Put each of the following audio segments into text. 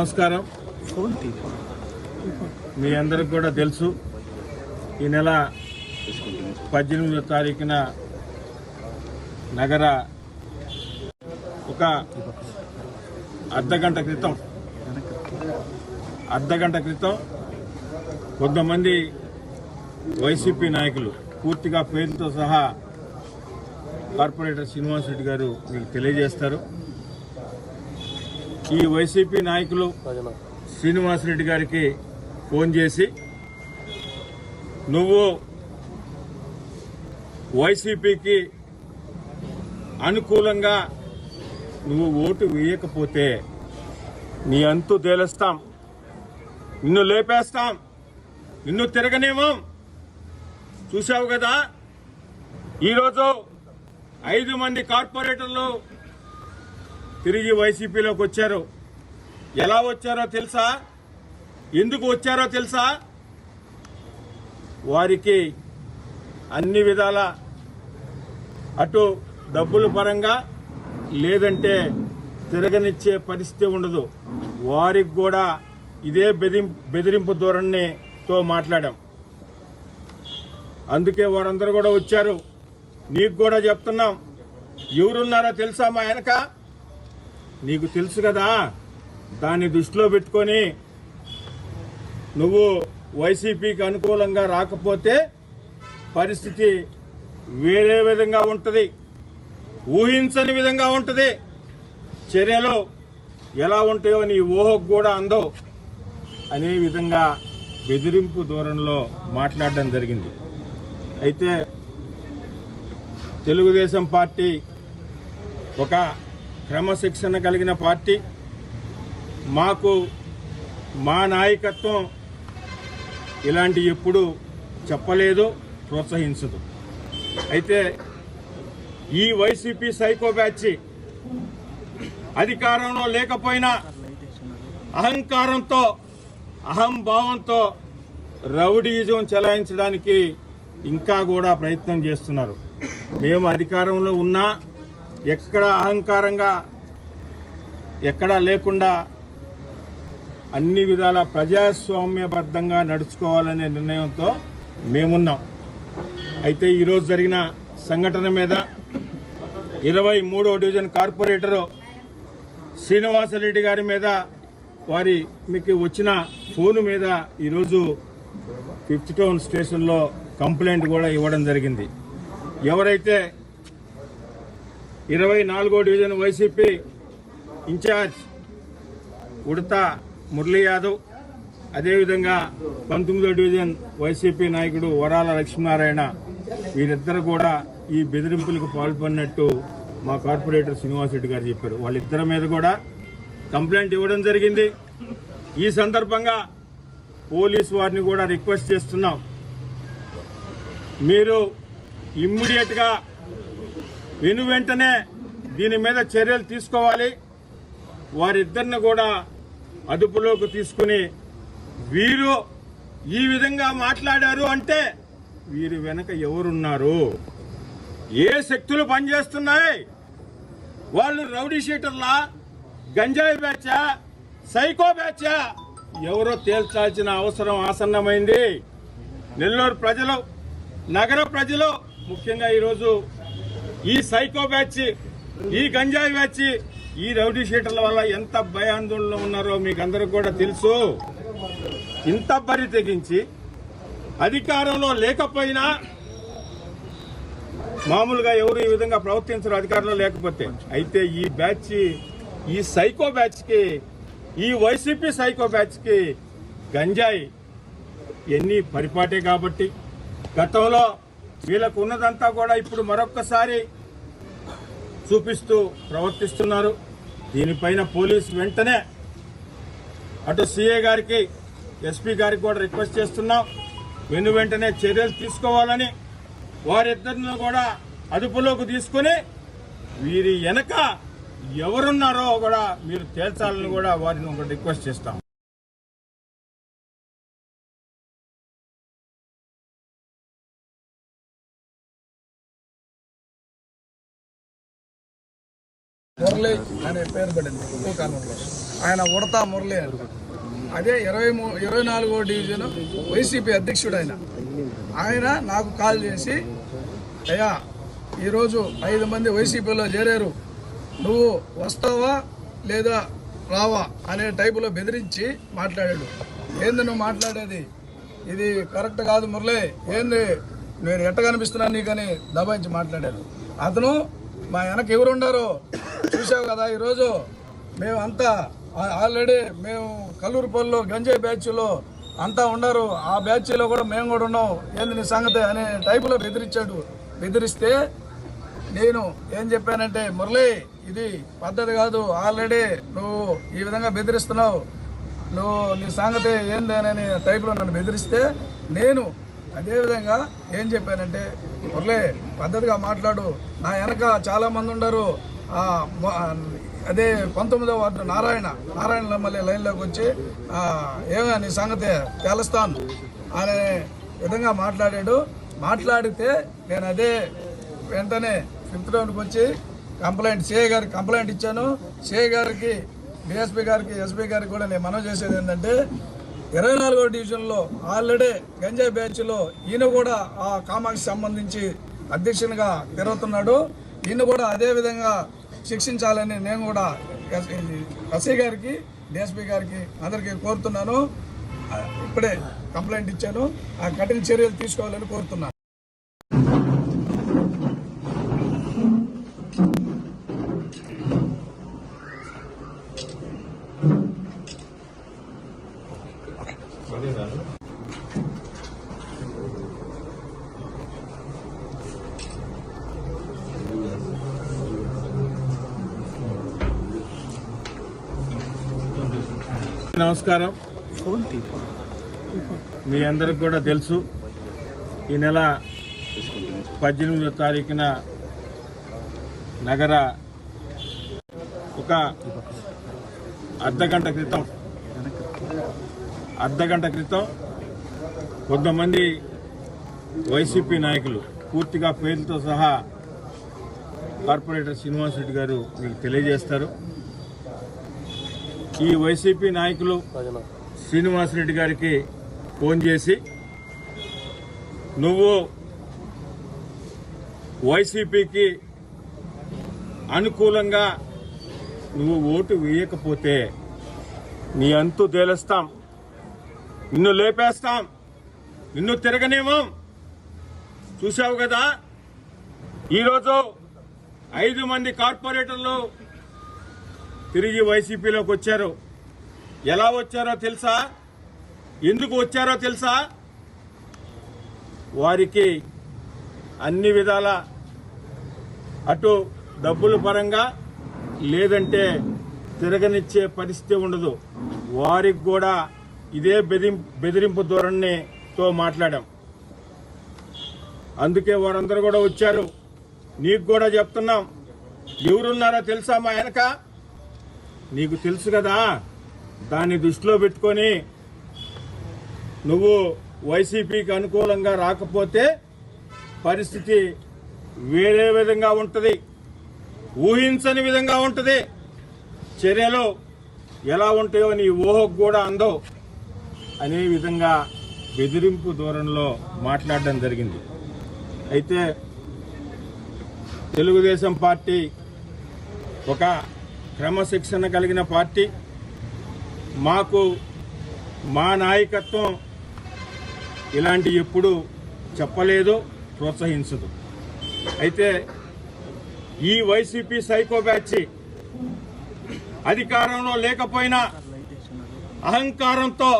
నమస్కారం. మీ అందరికి కూడా తెలుసు ఈ నెల పద్దెనిమిదో తారీఖున నగర ఒక అర్ధగంట క్రితం అర్ధగంట క్రితం కొంతమంది వైసీపీ నాయకులు పూర్తిగా పేరుతో సహా కార్పొరేటర్ శ్రీనివాస్ రెడ్డి గారు మీకు తెలియజేస్తారు. ఈ వైసీపీ నాయకులు శ్రీనివాస్ రెడ్డి గారికి ఫోన్ చేసి నువ్వు వైసీపీకి అనుకూలంగా నువ్వు ఓటు వేయకపోతే నీ అంతు తేలుస్తాం. నిన్ను లేపేస్తాం. నిన్ను తిరగనివ్వం. చూశావు కదా? ఈరోజు ఐదు మంది కార్పొరేటర్లు తిరిగి వైసీపీలోకి వచ్చారు. ఎలా వచ్చారో తెలుసా? ఎందుకు వచ్చారో తెలుసా? వారికి అన్ని విధాల అటు డబ్బుల పరంగా లేదంటే తిరగనిచ్చే పరిస్థితి ఉండదు. వారికి కూడా ఇదే బెదిం బెదిరింపు ధోరణితో మాట్లాడాం. అందుకే వారందరూ కూడా వచ్చారు. నీకు కూడా చెప్తున్నాం. ఎవరున్నారో తెలుసా మా వెనక? నీకు తెలుసు కదా దాన్ని దృష్టిలో పెట్టుకొని నువ్వు వైసీపీకి అనుకూలంగా రాకపోతే పరిస్థితి వేరే విధంగా ఉంటుంది. ఊహించని విధంగా ఉంటుంది. చర్యలు ఎలా ఉంటాయో నీ ఊహకు కూడా అందవు. అనే విధంగా బెదిరింపు ధోరణిలో మాట్లాడడం జరిగింది. అయితే తెలుగుదేశం పార్టీ ఒక క్రమశిక్షణ కలిగిన పార్టీ. మాకు మా నాయకత్వం ఇలాంటి ఎప్పుడు చెప్పలేదు ప్రోత్సహించదు. అయితే ఈ వైసీపీ సైకో బ్యాచ్ అధికారంలో లేకపోయినా అహంకారంతో అహంభావంతో రౌడీజం చెలాయించడానికి ఇంకా కూడా ప్రయత్నం చేస్తున్నారు. మేము అధికారంలో ఉన్నా ఎక్కడ అహంకారంగా ఎక్కడా లేకుండా అన్ని విధాల ప్రజాస్వామ్యబద్ధంగా నడుచుకోవాలనే నిర్ణయంతో మేమున్నాం. అయితే ఈరోజు జరిగిన సంఘటన మీద ఇరవై మూడో డివిజన్ కార్పొరేటరు శ్రీనివాసరెడ్డి గారి మీద వారి మీకు వచ్చిన ఫోను మీద ఈరోజు ఫిఫ్త్ టౌన్ స్టేషన్లో కంప్లైంట్ కూడా ఇవ్వడం జరిగింది. ఎవరైతే ఇరవై నాలుగో division YCP incharge Udatha Murali Yadav అదేవిధంగా పంతొమ్మిదో డివిజన్ వైసీపీ నాయకుడు వరాల లక్ష్మీనారాయణ. వీరిద్దరు కూడా ఈ బెదిరింపులకు పాల్పడినట్టు మా కార్పొరేటర్ శ్రీనివాసరెడ్డి గారు చెప్పారు. వాళ్ళిద్దరి మీద కూడా కంప్లైంట్ ఇవ్వడం జరిగింది. ఈ సందర్భంగా పోలీస్ వారిని కూడా రిక్వెస్ట్ చేస్తున్నాం. మీరు ఇమ్మీడియట్గా వెను వెంటనే దీని మీద చర్యలు తీసుకోవాలి. వారిద్దరిని కూడా అదుపులోకి తీసుకుని వీరు ఈ విధంగా మాట్లాడారు అంటే వీరి వెనక ఎవరున్నారు? ఏ శక్తులు పనిచేస్తున్నాయి? వాళ్ళు రౌడీ షీటర్లా? గంజాయి బ్యాచా? సైకో బ్యాచా? ఎవరో తేల్చాల్సిన అవసరం ఆసన్నమైంది. నెల్లూరు ప్రజలు నగర ప్రజలు ముఖ్యంగా ఈరోజు ఈ సైకో బ్యాచ్ ఈ గంజాయి బ్యాచ్ ఈ రౌడీ షీటర్ల వల్ల ఎంత భయాందోళనలో ఉన్నారో మీకు అందరికి కూడా తెలుసు. ఇంత బరి తెగించి అధికారంలో లేకపోయినా మామూలుగా ఎవరు ఈ విధంగా ప్రవర్తించరు అధికారంలో లేకపోతే. అయితే ఈ బ్యాచ్ ఈ సైకో బ్యాచ్కి ఈ వైసీపీ సైకో బ్యాచ్కి గంజాయి ఎన్ని పరిపాటే కాబట్టి గతంలో వీళ్ళకు ఉన్నదంతా కూడా ఇప్పుడు మరొక్కసారి చూపిస్తూ ప్రవర్తిస్తున్నారు. దీనిపైన పోలీసు వెంటనే అటు సీఏ గారికి ఎస్పీ గారికి కూడా రిక్వెస్ట్ చేస్తున్నాం. వెను వెంటనే చర్యలు తీసుకోవాలని వారిద్దరిని కూడా అదుపులోకి తీసుకుని వీరి వెనక ఎవరున్నారో కూడా మీరు తేల్చాలని కూడా వారిని ఒక రిక్వెస్ట్ చేస్తాం. మురళి అనే పేరు పడింది ఇంకో కాలంలో. ఆయన ఉడతా మురళి అని. అదే ఇరవై మూ ఇరవై నాలుగో డివిజన్ వైసీపీ అధ్యక్షుడు ఆయన ఆయన నాకు కాల్ చేసి అయ్యా ఈరోజు ఐదు మంది వైసీపీలో చేరారు. నువ్వు వస్తావా లేదా రావా? అనే టైపులో బెదిరించి మాట్లాడాడు. ఏంది నువ్వు మాట్లాడేది? ఇది కరెక్ట్ కాదు మురళి. ఏంది? నేను ఎట్ట కనిపిస్తున్నాను నీకని? దబాయించి మాట్లాడాడు. అతను మా వెనక ఎవరు ఉండారు చూసావు కదా ఈరోజు. మేము అంతా ఆల్రెడీ మేము కల్లూరుపల్లిలో గంజాయి బ్యాచ్లో అంతా ఉన్నారు. ఆ బ్యాచ్లో కూడా మేము కూడా ఉన్నాం. ఏంది నీ సంగతి అనే టైపులో బెదిరించాడు. బెదిరిస్తే నేను ఏం చెప్పానంటే మురళి ఇది పద్ధతి కాదు. ఆల్రెడీ నువ్వు ఈ విధంగా బెదిరిస్తున్నావు. నువ్వు నీ సంగతి ఏంది అని టైపులో నన్ను బెదిరిస్తే నేను అదేవిధంగా ఏం చెప్పానంటే ఒర్లే పద్ధతిగా మాట్లాడు. నా వెనక చాలామంది ఉండరు. అదే పంతొమ్మిదో వార్డు నారాయణ. నారాయణ మళ్ళీ లైన్లోకి వచ్చి ఏమో నీ సంగతి? తెలుస్తాను. అనే విధంగా మాట్లాడాడు. మాట్లాడితే నేను అదే వెంటనే ఫిఫ్త్ రౌండ్కి వచ్చి కంప్లైంట్ సిఐ గారికి కంప్లైంట్ ఇచ్చాను. సిఐ గారికి డిఎస్పీ గారికి ఎస్పీ గారికి కూడా నేను మనవి చేసేది ఏంటంటే ఇరవై నాలుగో డివిజన్లో ఆల్రెడీ గంజాయి బ్యాచ్లో ఈయన కూడా ఆ కామాక్షి సంబంధించి అధ్యక్షునిగా తిరుగుతున్నాడు. ఈయన కూడా అదే విధంగా శిక్షించాలని నేను కూడా ఎస్- ఎస్ఐ గారికి డిఎస్పీ గారికి అందరికీ కోరుతున్నాను. ఇప్పుడే కంప్లైంట్ ఇచ్చాను. ఆ కఠిన చర్యలు తీసుకోవాలని కోరుతున్నాను. నమస్కారం. మీ అందరికి కూడా తెలుసు ఈ నెల పద్దెనిమిదో తారీఖున నగర ఒక అర్ధగంట క్రితం అర్ధగంట క్రితం కొంతమంది వైసీపీ నాయకులు పూర్తిగా పేర్లతో సహా కార్పొరేటర్ శ్రీనివాస్ రెడ్డి గారు మీకు తెలియజేస్తారు. ఈ వైసీపీ నాయకులు శ్రీనివాసరెడ్డి గారికి ఫోన్ చేసి నువ్వు వైసీపీకి అనుకూలంగా నువ్వు ఓటు వేయకపోతే నీ అంతు తేలుస్తాం. నిన్ను లేపేస్తాం. నిన్ను తిరగనివ్వం. చూశావు కదా? ఈరోజు ఐదు మంది కార్పొరేటర్లు తిరిగి వైసీపీలోకి వచ్చారు. ఎలా వచ్చారో తెలుసా? ఎందుకు వచ్చారో తెలుసా? వారికి అన్ని విధాల అటు డబ్బుల పరంగా లేదంటే తిరగనిచ్చే పరిస్థితి ఉండదు. వారికి కూడా ఇదే బెదిం బెదిరింపు ధోరణితో మాట్లాడాం. అందుకే వారందరూ కూడా వచ్చారు. నీకు కూడా చెప్తున్నాం. ఎవరున్నారో తెలుసా మా వెనక? నీకు తెలుసు కదా దాన్ని దృష్టిలో పెట్టుకొని నువ్వు వైసీపీకి అనుకూలంగా రాకపోతే పరిస్థితి వేరే విధంగా ఉంటుంది. ఊహించని విధంగా ఉంటుంది. చర్యలు ఎలా ఉంటాయో నీ ఊహకు కూడా అందవు. అనే విధంగా బెదిరింపు ధోరణిలో మాట్లాడడం జరిగింది. అయితే తెలుగుదేశం పార్టీ ఒక క్రమశిక్షణ కలిగిన పార్టీ. మాకు మా నాయకత్వం ఇలాంటి ఎప్పుడు చెప్పలేదు ప్రోత్సహించదు. అయితే ఈ వైసీపీ సైకో బ్యాచ్ అధికారంలో లేకపోయినా అహంకారంతో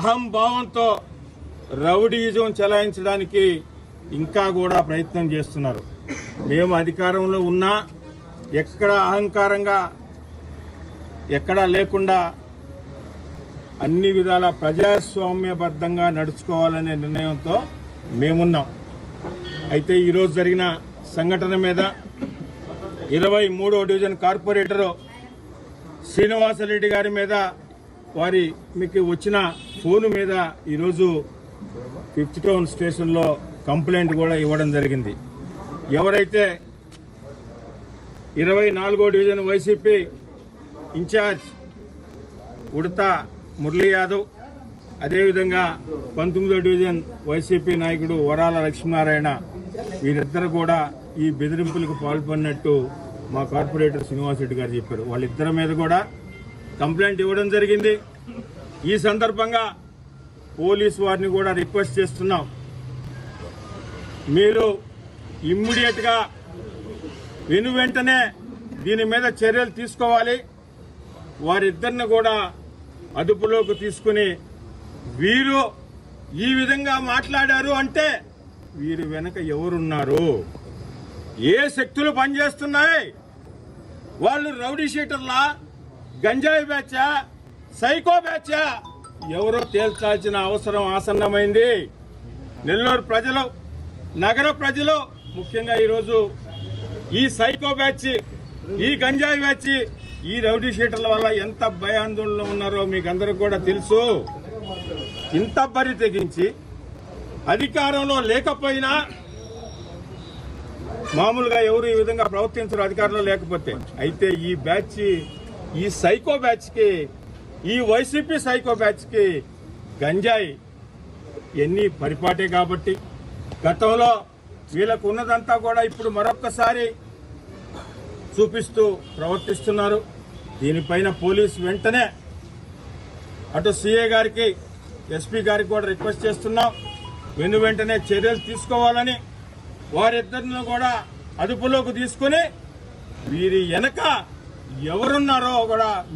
అహంభావంతో రౌడీజం చెలాయించడానికి ఇంకా కూడా ప్రయత్నం చేస్తున్నారు. మేము అధికారంలో ఉన్నా ఎక్కడ అహంకారంగా ఎక్కడా లేకుండా అన్ని విధాల ప్రజాస్వామ్యబద్ధంగా నడుచుకోవాలనే నిర్ణయంతో మేమున్నాం. అయితే ఈరోజు జరిగిన సంఘటన మీద ఇరవై మూడో డివిజన్ కార్పొరేటరు శ్రీనివాసరెడ్డి గారి మీద వారి మీకు వచ్చిన ఫోను మీద ఈరోజు ఫిఫ్త్ టౌన్ స్టేషన్లో కంప్లైంట్ కూడా ఇవ్వడం జరిగింది. ఎవరైతే ఇరవై నాలుగో division YCP incharge Udatha Murali Yadav అదేవిధంగా పంతొమ్మిదో డివిజన్ వైసీపీ నాయకుడు వరాల లక్ష్మీనారాయణ. వీరిద్దరు కూడా ఈ బెదిరింపులకు పాల్పడినట్టు మా కార్పొరేటర్ శ్రీనివాసరెడ్డి గారు చెప్పారు. వాళ్ళిద్దరి మీద కూడా కంప్లైంట్ ఇవ్వడం జరిగింది. ఈ సందర్భంగా పోలీస్ వారిని కూడా రిక్వెస్ట్ చేస్తున్నాం. మీరు ఇమ్మీడియట్గా వెను వెంటనే దీని మీద చర్యలు తీసుకోవాలి. వారిద్దరిని కూడా అదుపులోకి తీసుకుని వీరు ఈ విధంగా మాట్లాడారు అంటే వీరు వెనక ఎవరున్నారు? ఏ శక్తులు పనిచేస్తున్నాయి? వాళ్ళు రౌడీ షీటర్లా? గంజాయి బ్యాచా? సైకో బ్యాచా? ఎవరో తేల్చాల్సిన అవసరం ఆసన్నమైంది. నెల్లూరు ప్రజలు నగర ప్రజలు ముఖ్యంగా ఈరోజు ఈ సైకో బ్యాచ్ ఈ గంజాయి బ్యాచ్ ఈ రౌడీ షీటర్ల వల్ల ఎంత భయాందోళనలో ఉన్నారో మీకు అందరికి కూడా తెలుసు. ఇంత బరి తెగించి అధికారంలో లేకపోయినా మామూలుగా ఎవరు ఈ విధంగా ప్రవర్తించరు అధికారంలో లేకపోతే. అయితే ఈ బ్యాచ్ ఈ సైకో బ్యాచ్కి ఈ వైసీపీ సైకో బ్యాచ్కి గంజాయి ఎన్ని పరిపాటే కాబట్టి గతంలో వీళ్ళకు ఉన్నదంతా కూడా ఇప్పుడు మరొక్కసారి చూపిస్తూ ప్రవర్తిస్తున్నారు. దీనిపైన పోలీస్ వెంటనే అటు సిఏ గారికి ఎస్పీ గారికి కూడా రిక్వెస్ట్ చేస్తున్నాం. వెను వెంటనే చర్యలు తీసుకోవాలని వారిద్దరిని కూడా అదుపులోకి తీసుకుని వీరి వెనక ఎవరున్నారో కూడా